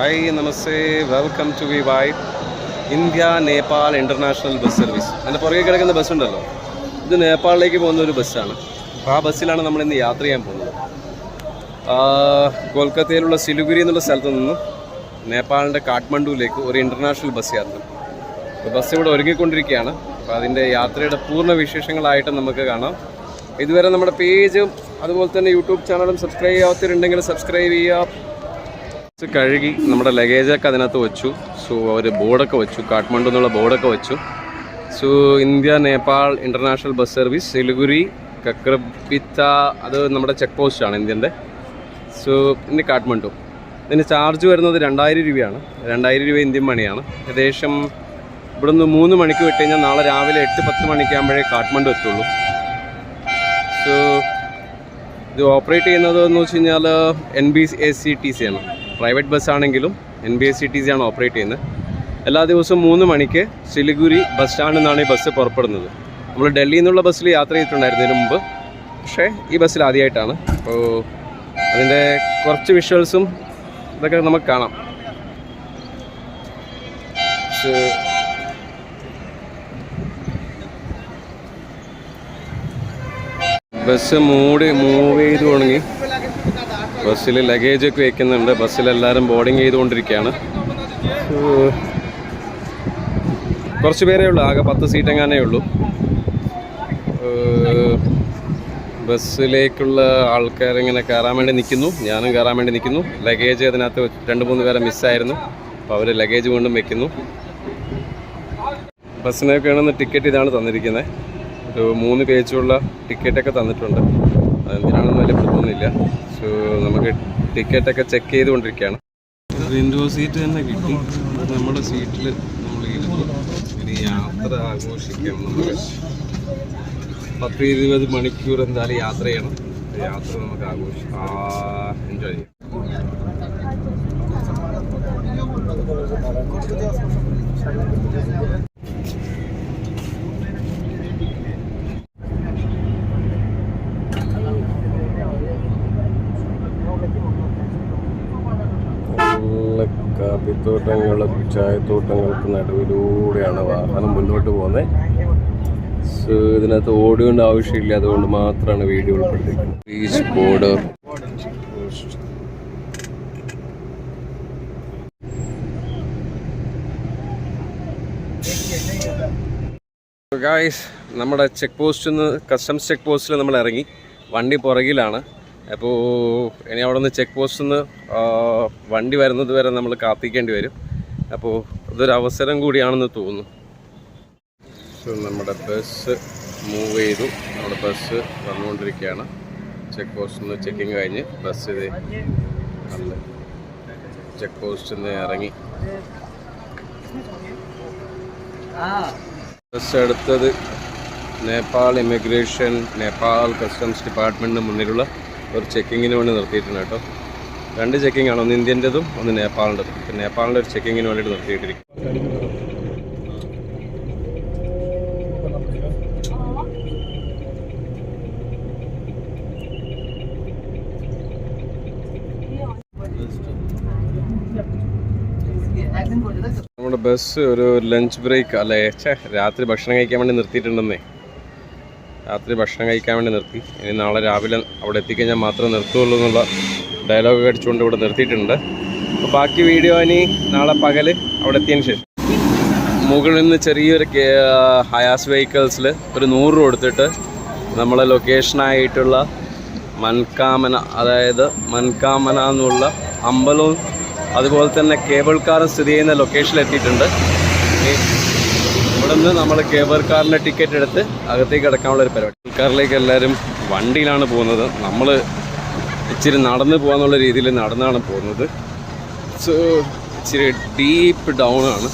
Hi namaste welcome to V Y India Nepal international bus service അതിന്റെ പുറകെ കിടക്കുന്ന bus ഉണ്ടല്ലോ. ഇത് നേപ്പാളിലേക്ക് പോകുന്ന ഒരു ബസ്സാണ് ആ ബസ്സിലാണ് നമ്മൾ ഇന്ന് യാത്ര ചെയ്യാൻ പോകുന്നത്. കൊൽക്കത്തയിലുള്ള സിലുഗുരി എന്നുള്ള സ്ഥലത്ത് നിന്ന് നേപ്പാളിന്റെ കാഠ്മണ്ഡുവിലേക്ക് ഒരു ഇന്റർനാഷണൽ ബസ് യാത്ര. ബസ് ഇവിടെ ഒരുങ്ങിക്കൊണ്ടിരിക്കുകയാണ്. അപ്പോൾ അതിന്റെ യാത്രയുടെ പൂർണ വിശേഷങ്ങളായിട്ട് നമുക്ക് കാണാം. ഇതുവരെ നമ്മുടെ പേജും അതുപോലെ തന്നെ യൂട്യൂബ് ചാനലും സബ്സ്ക്രൈബ് ചെയ്യാത്തവരുണ്ടെങ്കിൽ സബ്സ്ക്രൈബ് ചെയ്യുക. കഴുകി നമ്മുടെ ലഗേജൊക്കെ അതിനകത്ത് വെച്ചു. സോ അവർ ബോർഡൊക്കെ വെച്ചു. കാഠ്മണ്ഡു എന്നുള്ള ബോർഡൊക്കെ വെച്ചു. So India Nepal international bus service Siliguri Kakarbhitta അത് നമ്മുടെ ചെക്ക് പോസ്റ്റാണ് ഇന്ത്യന്റെ. സോ ഇനി കാഠ്മണ്ഡു. ഇതിന് ചാർജ് വരുന്നത് രണ്ടായിരം രൂപയാണ്. രണ്ടായിരം രൂപ ഇന്ത്യൻ മണിയാണ്. ഏകദേശം ഇവിടുന്ന് മൂന്ന് മണിക്ക് വിട്ട് കഴിഞ്ഞാൽ നാളെ രാവിലെ എട്ട് പത്ത് മണിക്കാകുമ്പോഴേ കാഠ്മണ്ഡു എത്തുള്ളൂ. സോ ഇത് ഓപ്പറേറ്റ് ചെയ്യുന്നത് എന്ന് വെച്ച് കഴിഞ്ഞാൽ N B A C T C ആണ്. Private ബസ്സാണെങ്കിലും N B S C T C ആണ് ഓപ്പറേറ്റ് ചെയ്യുന്നത്. എല്ലാ ദിവസവും മൂന്ന് മണിക്ക് സിലിഗുരി ബസ് സ്റ്റാൻഡിൽ നിന്നാണ് ഈ ബസ് പുറപ്പെടുന്നത്. നമ്മൾ ഡൽഹിയിൽ നിന്നുള്ള ബസ്സിൽ യാത്ര ചെയ്തിട്ടുണ്ടായിരുന്നു ഇതിനു മുമ്പ്. പക്ഷേ ഈ ബസ്സിൽ ആദ്യമായിട്ടാണ്. അപ്പോൾ അതിന്റെ കുറച്ച് വിഷ്വൽസും ഇതൊക്കെ നമുക്ക് കാണാം. ബസ് മൂടി മൂവ് ചെയ്ത് തുടങ്ങി. ബസ്സിൽ ലഗേജ് ഒക്കെ വെക്കുന്നുണ്ട്. ബസ്സിൽ എല്ലാവരും ബോർഡിങ് ചെയ്തുകൊണ്ടിരിക്കുകയാണ്. കുറച്ച് പേരേ ഉള്ളൂ. ആകെ പത്ത് സീറ്റ് എങ്ങാനേ ഉള്ളൂ ബസ്സിലേക്കുള്ള ആൾക്കാർ ഇങ്ങനെ കയറാൻ വേണ്ടി നിൽക്കുന്നു. ഞാനും കയറാൻ വേണ്ടി നിൽക്കുന്നു. ലഗേജ് അതിനകത്ത് രണ്ട് മൂന്ന് പേരെ മിസ്സായിരുന്നു അപ്പോൾ അവർ ലഗേജ് വീണ്ടും വെക്കുന്നു. ബസ്സിനൊക്കെ ആണെന്ന് ടിക്കറ്റ് ഇതാണ് തന്നിരിക്കുന്നത്. ഒരു മൂന്ന് പേജുള്ള ടിക്കറ്റൊക്കെ തന്നിട്ടുണ്ട്. അതെന്തിനാണെന്ന് വലിയ പിടുത്തമൊന്നുമില്ല സോ നമുക്ക് ടിക്കറ്റൊക്കെ ചെക്ക് ചെയ്തുകൊണ്ടിരിക്കുകയാണ്. വിൻഡോ സീറ്റ് തന്നെ കിട്ടി. നമ്മുടെ സീറ്റിൽ നമ്മൾ ഇരുന്നു. ഇനി യാത്ര ആഘോഷിക്കാം നമുക്ക്. പത്ത് ഇരുപത് മണിക്കൂർ എന്തായാലും യാത്ര ചെയ്യണം. യാത്ര നമുക്ക് ആഘോഷിക്കാം എൻജോയ് ചെയ്യാം നല്ല കാപ്പിത്തോട്ടങ്ങളും ചായത്തോട്ടങ്ങൾക്ക് നടുവിലൂടെയാണ് വാഹനം മുന്നോട്ട് പോകുന്നത്. സോ ഇതിനകത്ത് ഓടിയോണ്ട് ആവശ്യമില്ല. അതുകൊണ്ട് മാത്രമാണ് വീഡിയോ ഉൾപ്പെടുത്തിയിരിക്കുന്നത്. ബീച്ച് ബോർഡർ നമ്മുടെ ചെക്ക് പോസ്റ്റിൽ നിന്ന് കസ്റ്റംസ് ചെക്ക് പോസ്റ്റിൽ നമ്മൾ ഇറങ്ങി. വണ്ടി പുറകിലാണ്. അപ്പോൾ ഇനി അവിടെ നിന്ന് ചെക്ക് പോസ്റ്റിൽ നിന്ന് വണ്ടി വരുന്നത് വരെ നമ്മൾ കാത്തിക്കേണ്ടി വരും. അപ്പോൾ ഇതൊരു അവസരം കൂടിയാണെന്ന് തോന്നുന്നു. സോ നമ്മുടെ ബസ് മൂവ് ചെയ്തു. നമ്മുടെ ബസ് വന്നുകൊണ്ടിരിക്കുകയാണ്. ചെക്ക് പോസ്റ്റിൽ നിന്ന് ചെക്കിങ് കഴിഞ്ഞ് ബസ് ഇത് ചെക്ക് പോസ്റ്റിൽ നിന്ന് ഇറങ്ങി. ബസ് എടുത്തത് നേപ്പാൾ ഇമിഗ്രേഷൻ നേപ്പാൾ കസ്റ്റംസ് ഡിപ്പാർട്ട്മെന്റിന് മുന്നിലുള്ള ഒരു ചെക്കിങ്ങിന് വേണ്ടി നിർത്തിയിട്ടുണ്ട് കേട്ടോ. രണ്ട് ചെക്കിംഗ് ആണ് ഒന്ന് ഇന്ത്യന്റെതും ഒന്ന് നേപ്പാളിന്റെതും. ഇപ്പം നേപ്പാളിന്റെ ഒരു ചെക്കിങ്ങിന് വേണ്ടിയിട്ട് നിർത്തിയിട്ടിരിക്കും നമ്മുടെ ബസ് ഒരു ലഞ്ച് ബ്രേക്ക് അല്ലേ? രാത്രി ഭക്ഷണം കഴിക്കാൻ വേണ്ടി നിർത്തിയിട്ടുണ്ടെന്നേ. രാത്രി ഭക്ഷണം കഴിക്കാൻ വേണ്ടി നിർത്തി. ഇനി നാളെ രാവിലെ അവിടെ എത്തിക്കഴിഞ്ഞാൽ മാത്രമേ നിർത്തുള്ളൂ എന്നുള്ള ഡയലോഗ് അടിച്ചുകൊണ്ട് ഇവിടെ നിർത്തിയിട്ടുണ്ട്. അപ്പോൾ ബാക്കി വീഡിയോ ഇനി നാളെ പകൽ അവിടെ എത്തിയതിന് ശേഷം. മുകളിൽ നിന്ന് ചെറിയൊരു ഹയാസ് വെഹിക്കിൾസിൽ ഒരു നൂറ് രൂപ കൊടുത്തിട്ട് നമ്മളെ ലൊക്കേഷനായിട്ടുള്ള മൻകാമന അതായത് മൻകാമന എന്നുള്ള അമ്പലവും അതുപോലെ തന്നെ കേബിൾ കാറും സ്ഥിതി ചെയ്യുന്ന ലൊക്കേഷനിൽ എത്തിയിട്ടുണ്ട്. ഇവിടെ നിന്ന് നമ്മൾ കേബർ കാറിന്റെ ടിക്കറ്റ് എടുത്ത് അകത്തേക്ക് കിടക്കാനുള്ള ഒരു പരിപാടി. കാറിലേക്ക് എല്ലാവരും വണ്ടിയിലാണ് പോകുന്നത്. നമ്മൾ ഇച്ചിരി നടന്ന് പോകാന്നുള്ള രീതിയിൽ നടന്നാണ് പോകുന്നത്. സോ ഇച്ചിരി ഡീപ്പ് ഡൗൺ ആണ്.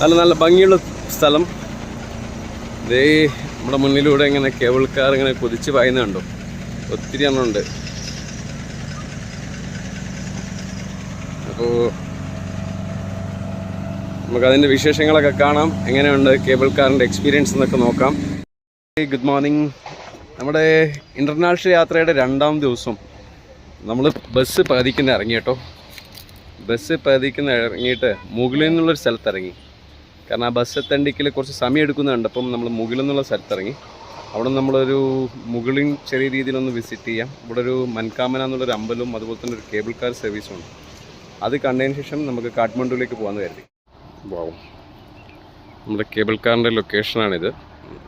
നല്ല നല്ല ഭംഗിയുള്ള സ്ഥലം. ദേ നമ്മുടെ മുന്നിലൂടെ ഇങ്ങനെ കേബിൾ കാർ ഇങ്ങനെ കുതിച്ച് പായുന്നുണ്ടോ ഒത്തിരി എണ്ണമുണ്ട് അപ്പോൾ നമുക്കതിന്റെ വിശേഷങ്ങളൊക്കെ കാണാം. എങ്ങനെയുണ്ട് കേബിൾ കാറിന്റെ എക്സ്പീരിയൻസ് എന്നൊക്കെ നോക്കാം. ഗുഡ് മോർണിംഗ് നമ്മുടെ ഇന്റർനാഷണൽ യാത്രയുടെ രണ്ടാം ദിവസം. നമ്മൾ ബസ് പതിക്കുന്ന ഇറങ്ങി കേട്ടോ. ബസ് പതിക്കുന്ന ഇറങ്ങിയിട്ട് മുകളിൽ നിന്നുള്ളൊരു സ്ഥലത്ത് ഇറങ്ങി. കാരണം ആ ബസ് എത്തണ്ടിക്കൽ കുറച്ച് സമയം എടുക്കുന്നുണ്ട്. അപ്പം നമ്മൾ മുകളിൽ നിന്നുള്ള സ്ഥലത്ത് ഇറങ്ങി. അവിടെ നമ്മളൊരു മുകളിൽ ചെറിയ രീതിയിലൊന്ന് വിസിറ്റ് ചെയ്യാം. ഇവിടെ ഒരു മൻകാമന എന്നുള്ളൊരു അമ്പലവും അതുപോലെ തന്നെ ഒരു കേബിൾ കാർ സർവീസും ഉണ്ട്. അത് കണ്ടതിന് ശേഷം നമുക്ക് കാഠ്മണ്ഡുവിലേക്ക് പോകാമെന്ന് കരുതി. വാവും നമ്മുടെ കേബിൾ കാറിന്റെ ലൊക്കേഷനാണിത്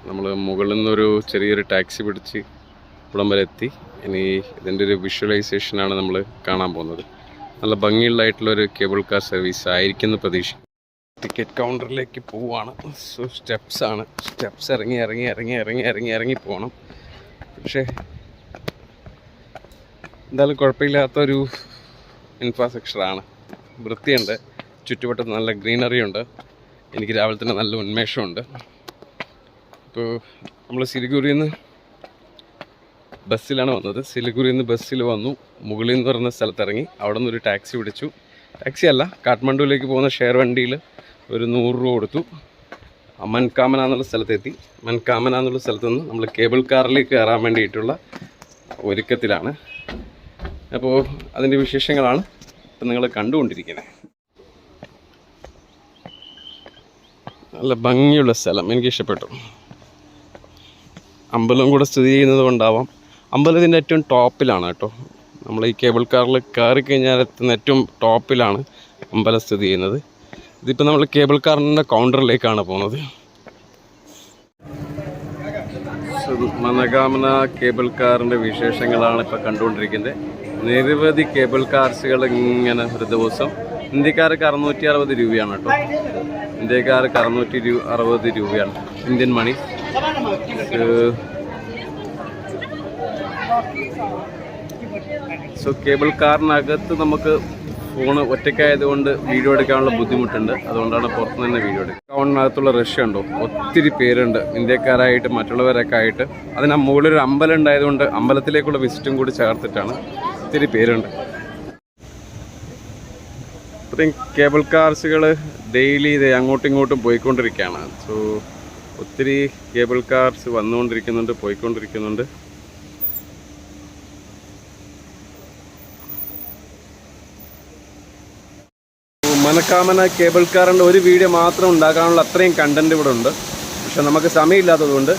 നമ്മൾ മുകളിൽ നിന്നൊരു ചെറിയൊരു ടാക്സി പിടിച്ച് ഇവിടം വരെ എത്തി. ഇനി ഇതിന്റെ ഒരു വിഷ്വലൈസേഷനാണ് നമ്മൾ കാണാൻ പോകുന്നത്. നല്ല ഭംഗിയുള്ളതായിട്ടുള്ളൊരു കേബിൾ കാർ സർവീസ് ആയിരിക്കും എന്ന് പ്രതീക്ഷിക്കും ടിക്കറ്റ് കൗണ്ടറിലേക്ക് പോവുകയാണ് സോ സ്റ്റെപ്സാണ് സ്റ്റെപ്സ് ഇറങ്ങി ഇറങ്ങി ഇറങ്ങി ഇറങ്ങി ഇറങ്ങി ഇറങ്ങി പോകണം പക്ഷേ എന്തായാലും കുഴപ്പമില്ലാത്തൊരു ഇൻഫ്രാസ്ട്രക്ചറാണ് വൃത്തിയുണ്ട്. ചുറ്റുവട്ടത്ത് നല്ല ഗ്രീനറി ഉണ്ട് എനിക്ക് രാവിലെ തന്നെ നല്ല ഉന്മേഷമുണ്ട്. ഇപ്പോൾ നമ്മൾ സിലിഗുരിയിൽ നിന്ന് ബസ്സിലാണ് വന്നത്. സിലിഗുരിയിൽ നിന്ന് ബസ്സിൽ വന്നു. മുകളിൽ നിന്ന് പറഞ്ഞ സ്ഥലത്ത് ഇറങ്ങി അവിടെ നിന്ന് ഒരു ടാക്സി പിടിച്ചു ടാക്സി അല്ല കാഠ്മണ്ഡുവിലേക്ക് പോകുന്ന ഷെയർ വണ്ടിയിൽ ഒരു നൂറ് രൂപ കൊടുത്തു. മൻകാമന എന്നുള്ള സ്ഥലത്തെത്തി. മൻകാമന എന്നുള്ള സ്ഥലത്ത് നിന്ന് നമ്മൾ കേബിൾ കാറിലേക്ക് കയറാൻ വേണ്ടിയിട്ടുള്ള ഒരുക്കത്തിലാണ്. അപ്പോൾ അതിന്റെ വിശേഷങ്ങളാണ് ഇപ്പം നിങ്ങൾ കണ്ടുകൊണ്ടിരിക്കുന്നത്. നല്ല ഭംഗിയുള്ള സ്ഥലം. എനിക്ക് ഇഷ്ടപ്പെട്ടു അമ്പലം കൂടെ സ്ഥിതി ചെയ്യുന്നത് കൊണ്ടാവാം. അമ്പലത്തിന്റെ ഏറ്റവും ടോപ്പിലാണ് കേട്ടോ. നമ്മൾ ഈ കേബിൾ കാറിൽ കയറി കഴിഞ്ഞാൽ എത്തുന്ന ഏറ്റവും ടോപ്പിലാണ് അമ്പലം സ്ഥിതി ചെയ്യുന്നത്. ഇതിപ്പോൾ നമ്മൾ കേബിൾ കാറിന്റെ കൗണ്ടറിലേക്കാണ് പോകുന്നത്. മനകാമന കേബിൾ കാറിന്റെ വിശേഷങ്ങളാണ് ഇപ്പോൾ കണ്ടുകൊണ്ടിരിക്കുന്നത്. നിരവധി കേബിൾ കാർസുകൾ ഇങ്ങനെ ഒരു ദിവസം ഇന്ത്യക്കാർക്ക് അറുന്നൂറ്റി അറുപത് രൂപയാണ് കേട്ടോ. ഇന്ത്യക്കാർക്ക് അറുന്നൂറ്റി അറുപത് രൂപയാണ്. Indian money. സോ കേബിൾ കാറിനകത്ത് നമുക്ക് ഫോണ് ഒറ്റയ്ക്കായതുകൊണ്ട് വീഡിയോ എടുക്കാനുള്ള ബുദ്ധിമുട്ടുണ്ട്. അതുകൊണ്ടാണ് പുറത്തു തന്നെ വീഡിയോ എടുക്കുക ടൗണിനകത്തുള്ള റഷ്യ ഉണ്ടോ ഒത്തിരി പേരുണ്ട്. ഇന്ത്യക്കാരായിട്ട് മറ്റുള്ളവരൊക്കെ ആയിട്ട്. അതിന് മുകളിൽ ഒരു അമ്പലം ഉണ്ടായതുകൊണ്ട് അമ്പലത്തിലേക്കുള്ള വിസിറ്റും കൂടി ചേർത്തിട്ടാണ് ഒത്തിരി പേരുണ്ട്. ഇത്രയും കേബിൾ കാർസുകൾ ഡെയിലി ഇത് അങ്ങോട്ടും ഇങ്ങോട്ടും പോയിക്കൊണ്ടിരിക്കുകയാണ്. സോ ഒത്തിരി കേബിൾ കാർസ് വന്നുകൊണ്ടിരിക്കുന്നുണ്ട് പോയിക്കൊണ്ടിരിക്കുന്നുണ്ട്. മനക്കാമന കേബിൾ കാറിന്റെ ഒരു വീഡിയോ മാത്രം ഉണ്ടാക്കാനുള്ള അത്രയും കണ്ടന്റ് ഇവിടെ ഉണ്ട്. പക്ഷെ നമുക്ക് സമയമില്ലാത്തതുകൊണ്ട്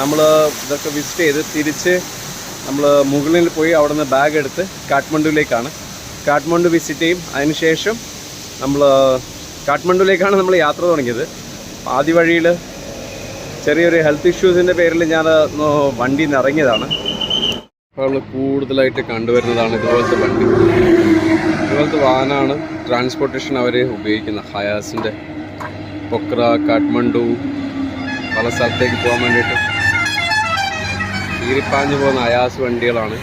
നമ്മൾ ഇതൊക്കെ വിസിറ്റ് ചെയ്ത് തിരിച്ച് നമ്മൾ മുകളിൽ പോയി അവിടെ നിന്ന് ബാഗ് എടുത്ത് കാഠ്മണ്ഡുവിലേക്കാണ്. കാഠ്മണ്ഡു വിസിറ്റ് ചെയ്യും. അതിനുശേഷം നമ്മൾ കാഠ്മണ്ഡുവിലേക്കാണ് നമ്മൾ യാത്ര തുടങ്ങിയത്. ആദ്യ വഴിയിൽ ചെറിയൊരു ഹെൽത്ത് ഇഷ്യൂസിന്റെ പേരിൽ ഞാൻ വണ്ടി നിന്ന് ഇറങ്ങിയതാണ്. അപ്പോൾ കൂടുതലായിട്ട് കണ്ടുവരുന്നതാണ് ഇതുപോലത്തെ വണ്ടി. ഇതുപോലത്തെ വാഹനമാണ് ട്രാൻസ്പോർട്ടേഷൻ അവർ ഉപയോഗിക്കുന്ന ഹയാസിന്റെ പൊക്ര കാഠ്മണ്ഡു പല സ്ഥലത്തേക്ക് പോകാൻ വേണ്ടിയിട്ട്. ഈരിപ്പാഞ്ഞു പോകുന്ന അയാസ് വണ്ടികളാണ്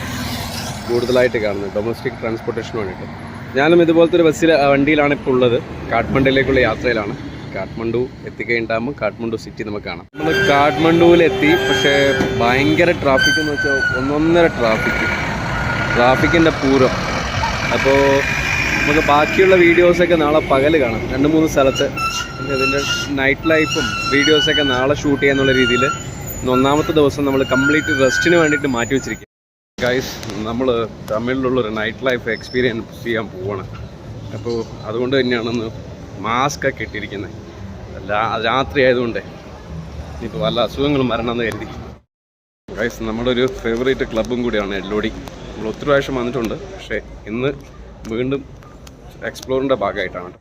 കൂടുതലായിട്ട് കാണുന്നത്. ഡൊമസ്റ്റിക് ട്രാൻസ്പോർട്ടേഷന് വേണ്ടിയിട്ട്. ഞാനും ഇതുപോലത്തെ ഒരു ബസ്സിൽ വണ്ടിയിലാണ് ഇപ്പോൾ ഉള്ളത്. കാഠ്മണ്ഡുവിലേക്കുള്ള യാത്രയിലാണ്. കാഠ്മണ്ഡു എത്തിക്കഴിഞ്ഞാകുമ്പോൾ കാഠ്മണ്ഡു സിറ്റി നമുക്ക് കാണാം. നമ്മൾ കാഠ്മണ്ഡുവിലെത്തി പക്ഷേ ഭയങ്കര ട്രാഫിക് എന്ന് വെച്ചാൽ ഒന്നൊന്നര ട്രാഫിക് ട്രാഫിക്കിന്റെ പൂരം. അപ്പോൾ നമുക്ക് ബാക്കിയുള്ള വീഡിയോസൊക്കെ നാളെ പകൽ കാണാം. രണ്ട് മൂന്ന് സ്ഥലത്ത് ഇതിന്റെ നൈറ്റ് ലൈഫും വീഡിയോസൊക്കെ നാളെ ഷൂട്ട് ചെയ്യാന്നുള്ള രീതിയിൽ ഒന്നാമത്തെ ദിവസം നമ്മൾ കംപ്ലീറ്റ് റെസ്റ്റിന് വേണ്ടിയിട്ട് മാറ്റി വെച്ചിരിക്കുക ഗൈസ് നമ്മൾ തമിഴിലുള്ളൊരു നൈറ്റ് ലൈഫ് എക്സ്പീരിയൻസ് ചെയ്യാൻ പോവാണ്. അപ്പോൾ അതുകൊണ്ട് തന്നെയാണെന്ന് മാസ്ക് ഒക്കെ ഇട്ടിരിക്കുന്നത് രാത്രി ആയതുകൊണ്ട് ഇപ്പോൾ വല്ല അസുഖങ്ങളും വരണമെന്ന് കരുതി. ഗൈസ് നമ്മുടെ ഒരു ഫേവറേറ്റ് ക്ലബ്ബും കൂടിയാണ് എല്ലോടി. നമ്മൾ ഒത്തിരി പ്രാവശ്യം വന്നിട്ടുണ്ട്. പക്ഷേ ഇന്ന് വീണ്ടും എക്സ്പ്ലോറിന്റെ ഭാഗമായിട്ടാണ്.